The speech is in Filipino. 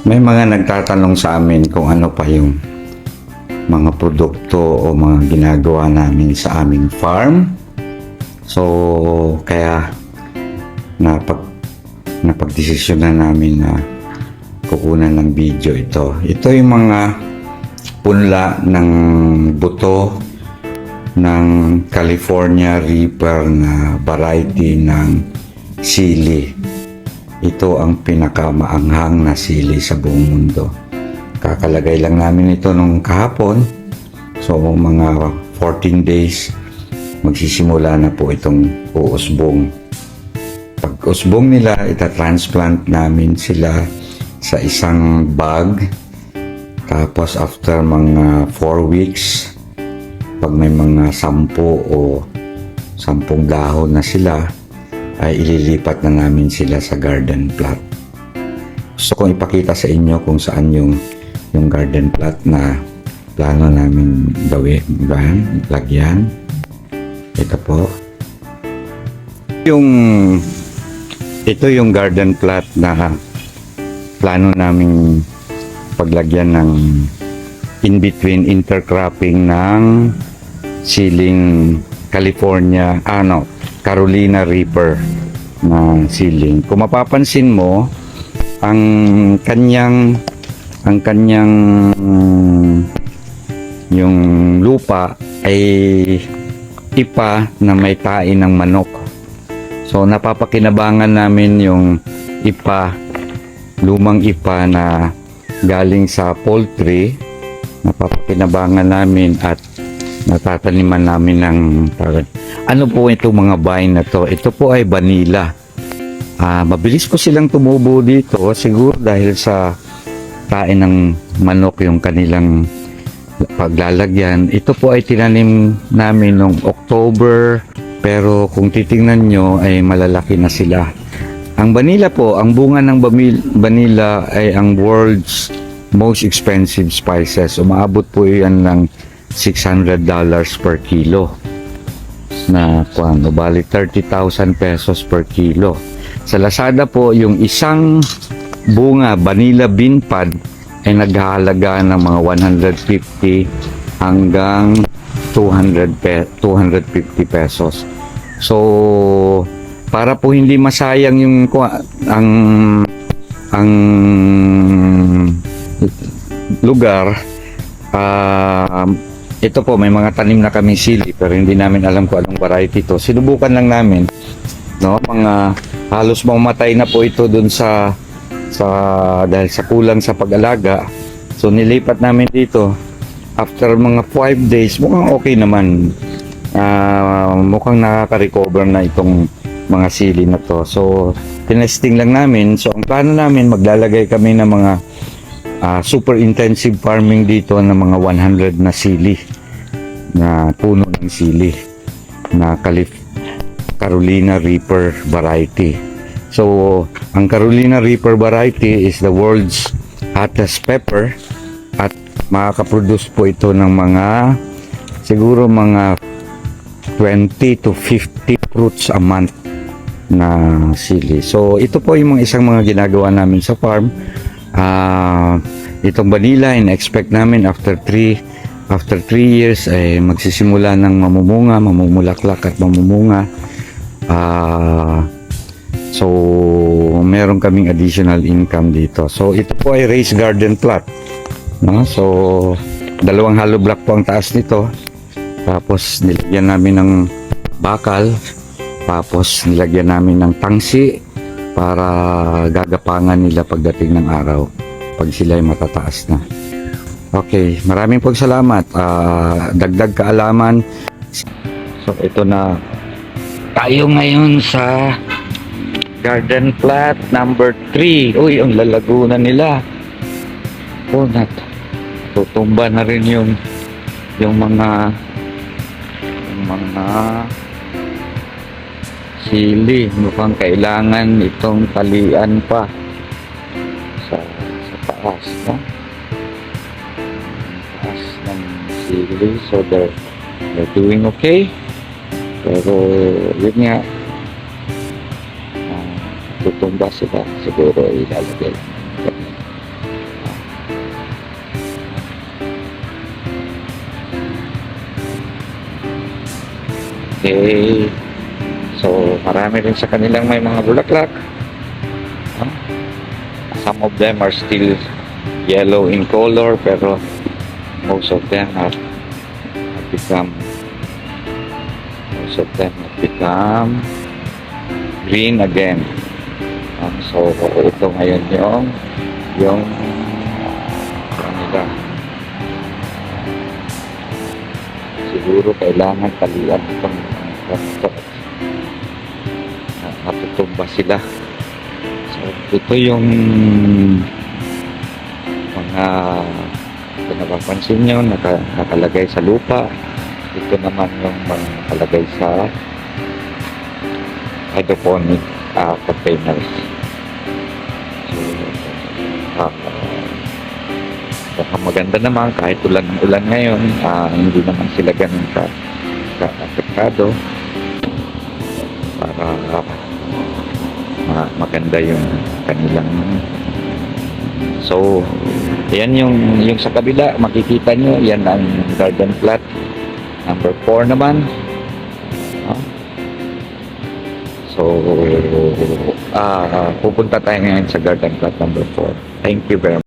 May mga nagtatanong sa amin kung ano pa yung mga produkto o mga ginagawa namin sa aming farm. So, kaya napag napagdesisyon na namin na kukunan ng video ito. Ito yung mga punla ng buto ng California Reaper na variety ng sili. Ito ang pinakamaanghang na sili sa buong mundo. Kakalagay lang namin ito nung kahapon. So mga 14 days magsisimula na po itong uusbong. Pag usbong nila, itatransplant namin sila sa isang bag. Tapos after mga 4 weeks, pag may mga sampu o sampung dahon na sila, ay ililipat na namin sila sa garden plot. Gusto kong ipakita sa inyo kung saan yung yung garden plot na plano namin gawin, lagyan. Ito po. Yung ito yung garden plot na plano namin paglagyan ng in-between intercropping ng siling California, ano, Carolina Reaper na siling. Kung mapapansin mo, ang kanyang ang kanyang yung lupa ay ipa na may tain ng manok. So napapakinabangan namin yung ipa, lumang ipa na galing sa poultry. Napapakinabangan namin at natataniman namin ng ano po itong mga vine na to? Ito po ay vanilla. Ah, mabilis po silang tumubo dito siguro dahil sa kain ng manok yung kanilang paglalagyan. Ito po ay tinanim namin noong October pero kung titingnan nyo ay malalaki na sila. Ang vanilla po, ang bunga ng vanilla ay ang world's most expensive spices. Umaabot po yan ng $600 per kilo na kung bali 30,000 pesos per kilo. Sa Lazada po, yung isang bunga vanilla bean pod ay naghahalaga ng mga 150 hanggang 200 pe 250 pesos. So, para po hindi masayang yung ang ang lugar ah ito po may mga tanim na kami sili pero hindi namin alam kung anong variety to. Sinubukan lang namin no mga halos mamatay na po ito dun sa sa dahil sa kulang sa pag-alaga. So nilipat namin dito after mga 5 days mukhang okay naman. Ah, mukhang nakaka-recover na itong mga sili na to. So tinesting lang namin. So ang plano namin maglalagay kami ng mga ah, super intensive farming dito ng mga 100 na sili na puno ng sili na Calif Carolina Reaper variety. So, ang Carolina Reaper variety is the world's hottest pepper at makakaproduce po ito ng mga siguro mga 20 to 50 fruits a month na sili. So, ito po yung mga isang mga ginagawa namin sa farm. Ah, itong vanilla, in-expect namin after 3 after 3 years ay magsisimula ng mamumunga, mamumulaklak at mamumunga. Ah, so, meron kaming additional income dito. So, ito po ay raised garden plot. No? So, dalawang hollow block po ang taas nito. Tapos, nilagyan namin ng bakal. Tapos, nilagyan namin ng tangsi para gagapangan nila pagdating ng araw pag sila ay matataas na. Okay, maraming pong salamat. Ah, dagdag kaalaman. So, ito na tayo ngayon sa garden plot number 3. Uy, ang lalago nila. Oh, nat tutumba na rin yung yung mga yung mga sili mukhang kailangan itong talian pa sa, sa taas no? taas ng sili so they're, they're doing okay pero yun nga uh, tutumba sila siguro ilalagay Okay. So, marami rin sa kanilang may mga bulaklak. No? Some of them are still yellow in color, pero most of them have, have become most of them have become green again. Um, so, ito ngayon yung yung kanila. Siguro kailangan talian itong ganito. Natutumba sila. So, ito yung mga kung napapansin nyo, naka, nakalagay sa lupa. Ito naman yung mga nakalagay sa hydroponic uh, containers. So, uh, baka maganda naman kahit ulan ng ulan ngayon, ah, hindi naman sila ganun ka, ka apektado para ma- maganda yung kanilang so yan yung yung sa kabila makikita nyo yan ang garden plot number 4 naman. No? so ah pupunta tayo ngayon sa garden plot number 4 thank you very much